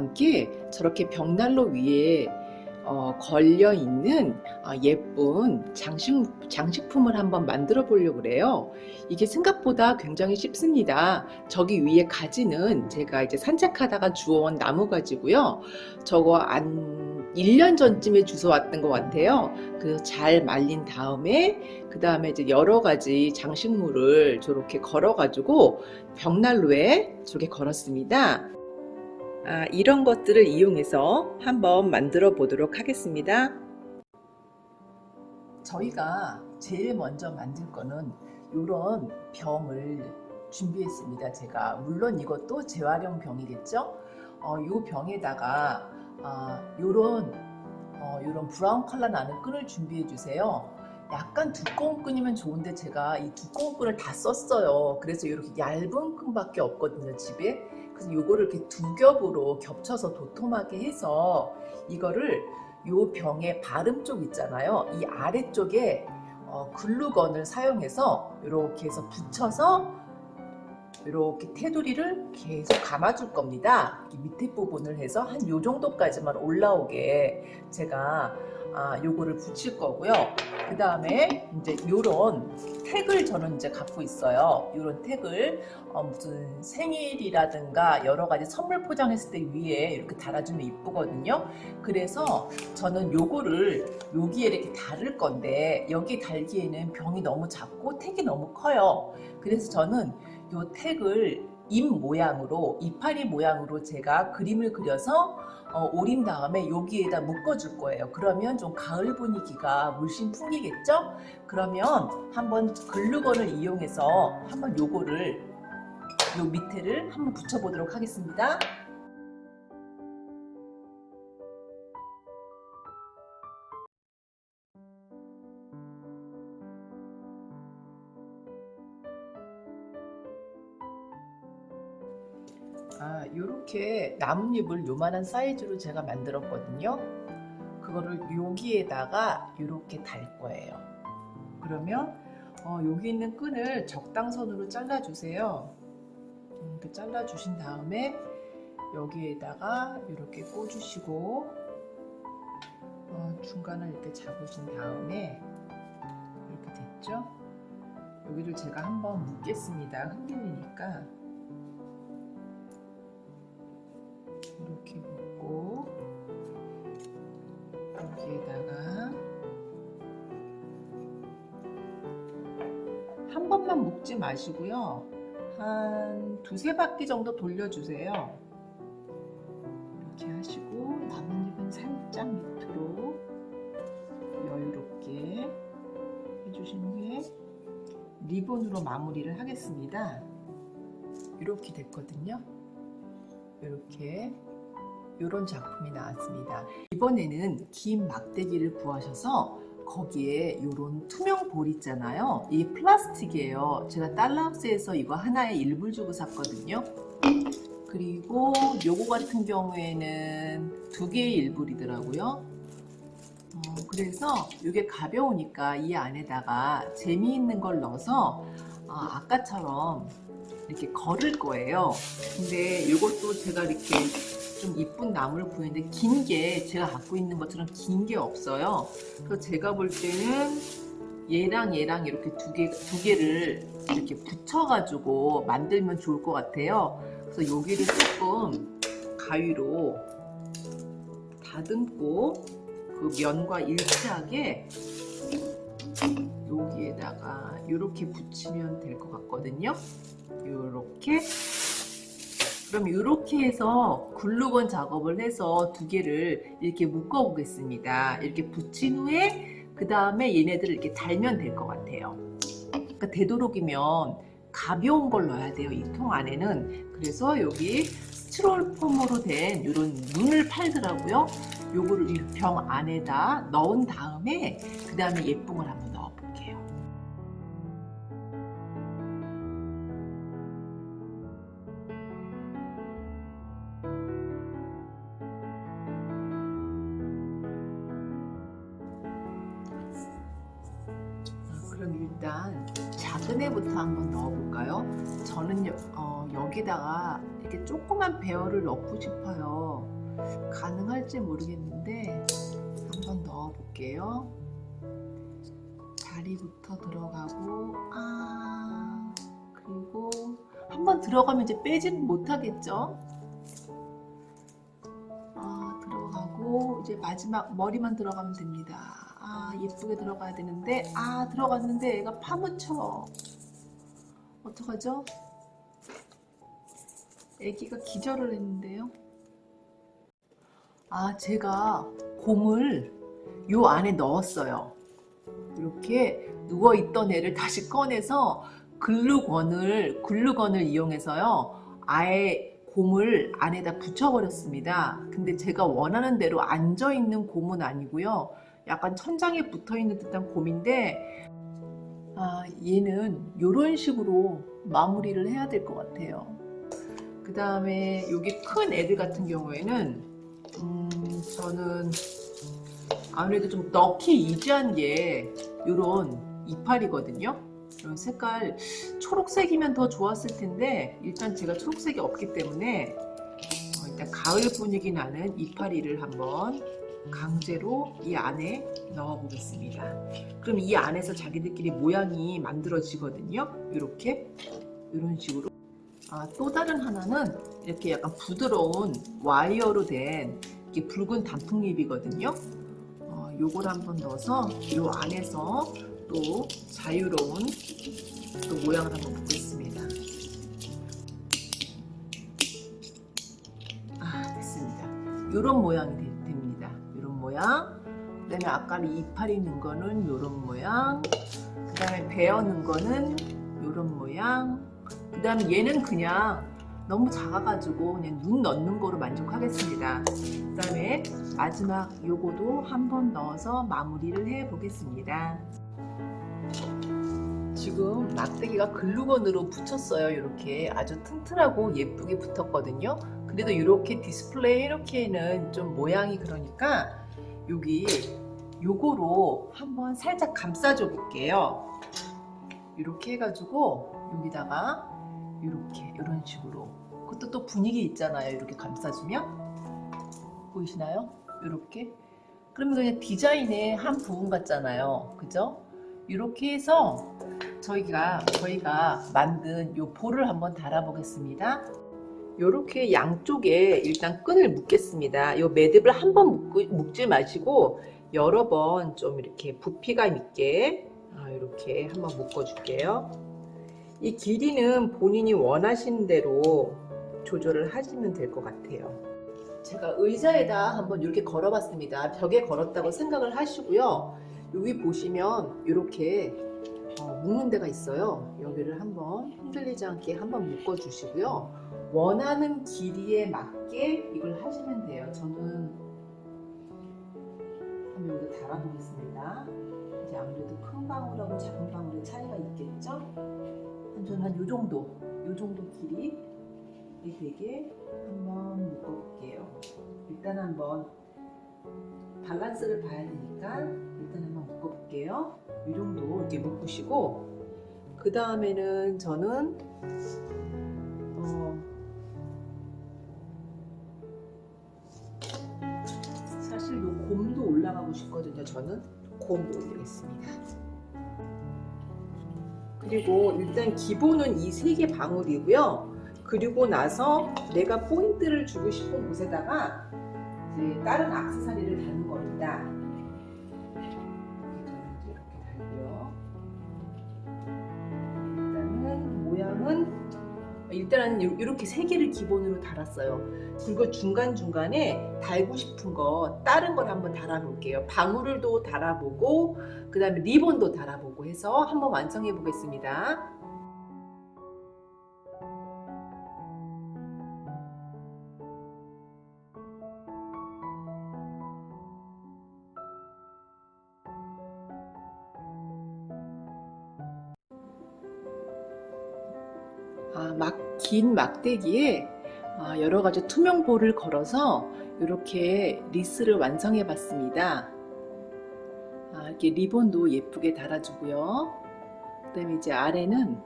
함께 저렇게 벽난로 위에 어, 걸려 있는 어, 예쁜 장식, 장식품을 한번 만들어 보려고 그래요. 이게 생각보다 굉장히 쉽습니다. 저기 위에 가지는 제가 이제 산책하다가 주워온 나무 가지고요. 저거 한 1년 전쯤에 주워왔던 것 같아요. 그잘 말린 다음에 그 다음에 이제 여러 가지 장식물을 저렇게 걸어가지고 벽난로에 저렇게 걸었습니다. 아, 이런 것들을 이용해서 한번 만들어 보도록 하겠습니다. 저희가 제일 먼저 만들 거는 이런 병을 준비했습니다. 제가 물론 이것도 재활용 병이겠죠. 어, 이 병에다가 아, 요런 어, 요런 브라운 컬러 나는 끈을 준비해 주세요. 약간 두꺼운 끈이면 좋은데 제가 이 두꺼운 끈을 다 썼어요. 그래서 이렇게 얇은 끈밖에 없거든요, 집에. 그래서 요거를 이렇게 두 겹으로 겹쳐서 도톰하게 해서 이거를 요 병의 바름 쪽 있잖아요. 이 아래쪽에 어, 글루건을 사용해서 이렇게 해서 붙여서 이렇게 테두리를 계속 감아줄 겁니다. 이 밑에 부분을 해서 한 요 정도까지만 올라오게 제가 아, 요거를 붙일 거고요. 그 다음에 이제 요런 택을 저는 이제 갖고 있어요. 요런 택을 어, 무슨 생일이라든가 여러 가지 선물 포장했을 때 위에 이렇게 달아주면 이쁘거든요. 그래서 저는 요거를 여기에 이렇게 달을 건데 여기 달기에는 병이 너무 작고 택이 너무 커요. 그래서 저는 요 택을 잎 모양으로 이파리 모양으로 제가 그림을 그려서 어, 오린 다음에 여기에다 묶어줄 거예요. 그러면 좀 가을 분위기가 물씬 풍기겠죠? 그러면 한번 글루건을 이용해서 한번 요거를 요 밑에를 한번 붙여보도록 하겠습니다. 아, 요렇게 나뭇잎을 요만한 사이즈로 제가 만들었거든요. 그거를 여기에다가 요렇게 달 거예요. 그러면 어, 여기 있는 끈을 적당선으로 잘라주세요. 음, 이렇게 잘라주신 다음에 여기에다가 이렇게 꽂으시고 어, 중간을 이렇게 잡으신 다음에 이렇게 됐죠? 여기를 제가 한번 묶겠습니다. 흔들리니까 이렇게 묶고 여기에다가 한 번만 묶지 마시고요. 한 두세 바퀴 정도 돌려주세요. 이렇게 하시고 나뭇잎은 살짝 밑으로 여유롭게 해주신 후에 리본으로 마무리를 하겠습니다. 이렇게 됐거든요. 이렇게 이런 작품이 나왔습니다. 이번에는 긴 막대기를 구하셔서 거기에 이런 투명 볼 있잖아요. 이 플라스틱이에요. 제가 달러스에서 이거 하나에 1불 주고 샀거든요. 그리고 요거 같은 경우에는 두 개의 1불이더라고요. 어, 그래서 이게 가벼우니까 이 안에다가 재미있는 걸 넣어서 어, 아까처럼 이렇게 걸을 거예요. 근데 이것도 제가 이렇게 좀 이쁜 나무를 구했는데 긴 게 제가 갖고 있는 것처럼 긴 게 없어요. 그래서 제가 볼 때는 얘랑 얘랑 이렇게 두 개, 두 개를 이렇게 붙여가지고 만들면 좋을 것 같아요. 그래서 여기를 조금 가위로 다듬고 그 면과 일치하게 여기에다가 이렇게 붙이면 될 것 같거든요. 이렇게 그럼 이렇게 해서 글루건 작업을 해서 두 개를 이렇게 묶어 보겠습니다. 이렇게 붙인 후에 그 다음에 얘네들을 이렇게 달면 될 것 같아요. 그러니까 되도록이면 가벼운 걸 넣어야 돼요. 이 통 안에는. 그래서 여기 스티로폼으로 된 이런 눈을 팔더라고요. 요거를 이 병 안에다 넣은 다음에 그 다음에 예쁜 걸 한번 넣어 볼게요. 애부터 한번 넣어볼까요? 저는 여, 어, 여기다가 이렇게 조그만 배열을 넣고 싶어요. 가능할지 모르겠는데 한번 넣어볼게요. 다리부터 들어가고 아 그리고 한번 들어가면 이제 빼지는 못하겠죠? 아 들어가고 이제 마지막 머리만 들어가면 됩니다. 아 예쁘게 들어가야 되는데 아 들어갔는데 얘가 파묻혀 어떡하죠? 애기가 기절을 했는데요. 아 제가 곰을 요 안에 넣었어요. 이렇게 누워 있던 애를 다시 꺼내서 글루건을 글루건을 이용해서요. 아예 곰을 안에다 붙여버렸습니다. 근데 제가 원하는 대로 앉아 있는 곰은 아니고요. 약간 천장에 붙어 있는 듯한 곰인데 아, 얘는 이런 식으로 마무리를 해야 될 것 같아요. 그 다음에 여기 큰 애들 같은 경우에는 음, 저는 아무래도 좀 넣기 이지한 게 이런 이파리거든요. 이런 색깔 초록색이면 더 좋았을 텐데 일단 제가 초록색이 없기 때문에 어, 일단 가을 분위기 나는 이파리를 한번 강제로 이 안에 넣어 보겠습니다. 그럼 이 안에서 자기들끼리 모양이 만들어지거든요. 이렇게 이런 식으로. 아, 또 다른 하나는 이렇게 약간 부드러운 와이어로 된 이게 붉은 단풍잎이거든요. 어, 요걸 한번 넣어서 요 안에서 또 자유로운 또 모양을 한번 보겠습니다. 아 됐습니다. 요런 모양이. 요런 모양. 그다음에 아까 이파리 넣은 거는 요런 모양. 그다음에 베어 넣은 거는 요런 모양. 그다음에 얘는 그냥 너무 작아가지고 그냥 눈 넣는 거로 만족하겠습니다. 그 다음에 마지막 요거도 한번 넣어서 마무리를 해 보겠습니다. 지금 막대기가 글루건으로 붙였어요. 이렇게 아주 튼튼하고 예쁘게 붙었거든요. 그래도 이렇게 디스플레이 이렇게는 좀 모양이 그러니까 여기 요거로 한번 살짝 감싸줘 볼게요. 이렇게 해가지고 여기다가 이렇게 이런 식으로 그것도 또 분위기 있잖아요. 이렇게 감싸주면 보이시나요? 이렇게 그러면 그냥 디자인의 한 부분 같잖아요. 그죠? 이렇게 해서 저희가 저희가 만든 요 볼을 한번 달아 보겠습니다. 이렇게 양쪽에 일단 끈을 묶겠습니다. 요 매듭을 한 번 묶지 마시고 여러 번 좀 이렇게 부피감 있게 아, 이렇게 한번 묶어줄게요. 이 길이는 본인이 원하시는 대로 조절을 하시면 될 것 같아요. 제가 의자에다 한번 이렇게 걸어봤습니다. 벽에 걸었다고 생각을 하시고요. 여기 보시면 이렇게 어, 묶는 데가 있어요. 여기를 한번 흔들리지 않게 한번 묶어 주시고요. 원하는 길이에 맞게 이걸 하시면 돼요. 저는 한번 여기 달아 보겠습니다. 이제 아무래도 큰 방울하고 작은 방울의 차이가 있겠죠? 한 저는 한요 정도, 요 정도 길이 되게 한번 묶어 볼게요. 일단 한번 밸런스를 봐야 되니까 일단 한번 묶어볼게요. 이 정도 이렇게 묶으시고 그 다음에는 저는 어, 저는 곰도 올리겠습니다. 그리고 일단 기본은 이 세 개 방울이고요. 그리고 나서 내가 포인트를 주고 싶은 곳에다가 이제 다른 악세사리를 다는 겁니다. 이렇게 달고요. 일단은 모양은 일단은 요- 이렇게 세 개를 기본으로 달았어요. 그리고 중간 중간에 달고 싶은 거 다른 걸 한번 달아볼게요. 방울을도 달아보고 그 다음에 리본도 달아보고 해서 한번 완성해 보겠습니다. 막, 긴 막대기에 아, 여러 가지 투명 볼을 걸어서 이렇게 리스를 완성해 봤습니다. 아, 이렇게 리본도 예쁘게 달아주고요. 그다음에 이제 아래는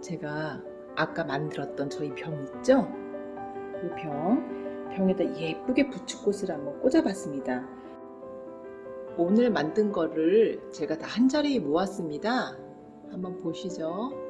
제가 아까 만들었던 저희 병 있죠? 이 병, 병에다 예쁘게 부축꽃을 한번 꽂아봤습니다. 오늘 만든 거를 제가 다 한 자리에 모았습니다. 한번 보시죠.